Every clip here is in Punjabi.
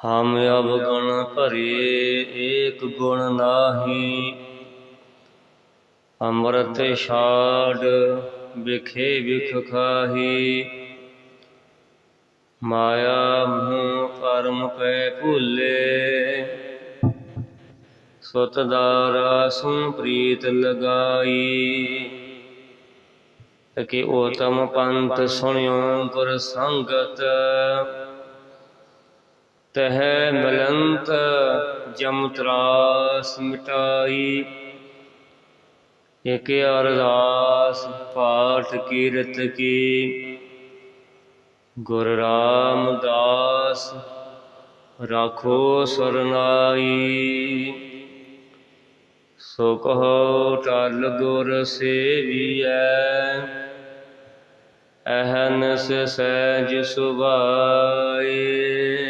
ਹਮ ਅਵਗੁਣ ਭਰੇ ਏਕ ਗੁਣ ਨਾਹੀ। ਅੰਮ੍ਰਿਤ ਛਾੜ ਵਿਖੇ ਵਿਖ ਖਾਹੀ। ਮਾਇਆ ਮੋਹ ਪਰਮ ਪੈ ਭੁੱਲੇ। ਸੁਤ ਦਾਰਾ ਸੁਨ ਪ੍ਰੀਤ ਲਗਾਈ। ਕਿ ਓਤਮ ਪੰਥ ਸੁਣਿਓ ਗੁਰ ਸੰਗਤ। ਤਹਿ ਮਿਲੰਤ ਜਮ ਤਰਾਸ ਮਿਟਾਈ। ਇਕ ਅਰਦਾਸ ਪਾਠ ਕੀਰਤ ਕੀ। ਗੁਰ ਰਾਮਦਾਸ ਰਾਖੋ ਸਰਨਾਈ ਸੋ ਕਹੋ ਟਲ ਗੁਰ ਸੇਵੀਐ। ਅਹਨਸ ਸਹਿਜ ਸੁਭਾਏ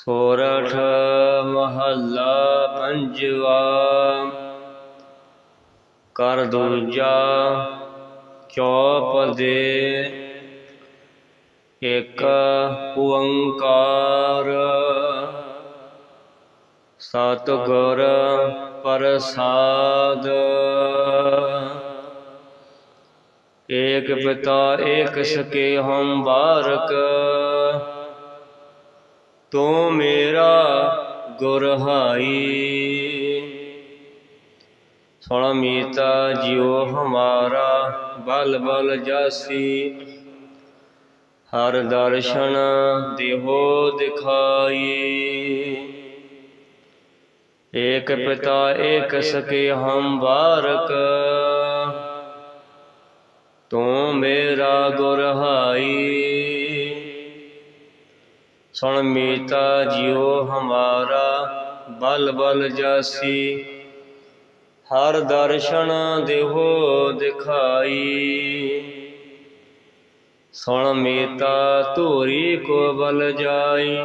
ਸੋਰਠ ਮਹੱਲਾ ਪੰਜਵਾ, ਕਰ ਦੂਜਾ ਚੌਪ ਦੇ ਇੱਕ ਓੰਕਾਰ। ਸਤਿਗੁਰ ਪ੍ਰਸਾਦ, ਏਕ ਪਿਤਾ ਏਕ ਸਕੇ ਹਮ ਬਾਰਕ। ਤੂੰ ਮੇਰਾ ਗੁਰ ਹਾਈ ਸੁਣ ਮੀਤਾ ਜਿਉ ਹਮਾਰਾ, ਬਲ ਬਲ ਜਾਸੀ। ਹਰ ਦਰਸ਼ਨ ਦੇਹੋ ਦਿਖਾਈ। ਏਕ ਪਿਤਾ, ਏਕ ਸਕੇ ਹਮ ਬਾਰਕ ਤੂੰ ਮੇਰਾ ਗੁਰ ਹਾਈ ਸੁਣ ਮੀਤਾ ਜਿਉ ਹਮਾਰਾ, ਬਲ ਬਲ ਜਾਸੀ। ਹਰ ਦਰਸ਼ਨ ਦੇਹੋ ਦਿਖਾਈ। ਸੁਣ ਮੀਤਾ ਧੂਰੀ ਕੋ ਬਲ ਜਾਈ।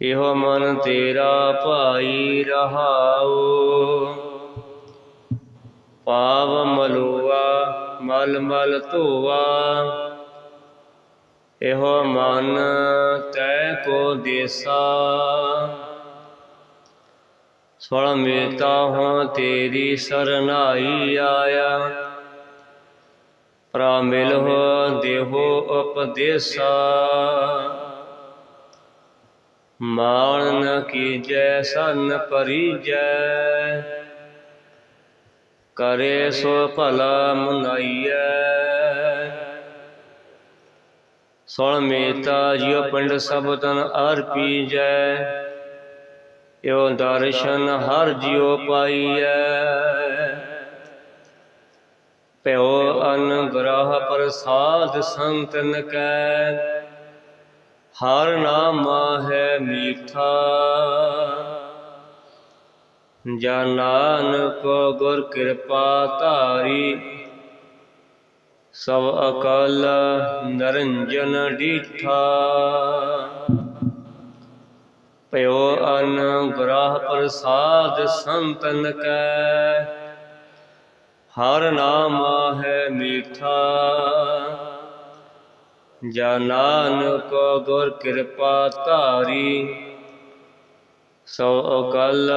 ਇਹੋ ਮਨ ਤੇਰਾ ਭਾਈ ਰਹਾਉ। ਪਾਵ ਮਲੂਆ, ਮਲ ਮਲ ਧੋਆ। ਇਹੋ ਮਨ ਤੈ ਕੋ ਦੇਸਾ। ਸੁਣ ਮੇਤਾ ਹੋ ਤੇਰੀ ਸਰਨਾਈ ਆਇਆ। ਪ੍ਰਾ ਮਿਲ ਹੋ ਦੇਹੋ ਉਪਦੇਸਾ। ਮਾਣ ਨ ਕੀਜੈ, ਸਨ ਪਰੀਜੈ। ਕਰੇ ਸੋ ਭਲਾ ਮੁਨਾਈਐ। ਸੁਣ ਮੇਤਾ ਜਿਉ ਪਿੰਡ ਸਭ ਤਨ ਅਰਪੀਜੈ ਏਉ ਦਰਸ਼ਨ ਹਰ ਜਿਉ ਪਾਈਐ। ਭਇਓ ਅਨੁਗ੍ਰਹ ਪ੍ਰਸਾਦ ਸੰਤਨ ਕੈ, ਹਰ ਨਾਮ ਹੈ ਮੀਠਾ। ਜਾ ਨਾਨਕ ਗੁਰ ਕਿਰਪਾ ਧਾਰੀ ਸਭ ਅਕਾਲ ਨਰੰਜਨ ਡੀਠਾ। ਭਇਓ ਅਨੁਗ੍ਰਹ ਪ੍ਰਸਾਦ ਸੰਤਨ ਕੈ। ਹਰ ਨਾਮ ਹੈ ਮੀਠਾ। ਜਾ ਨਾਨਕ ਗੁਰ ਕਿਰਪਾ ਧਾਰੀ। ਸੋ ਅਕਲ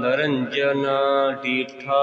ਨਰੰਜਨ ਡੀਠਾ।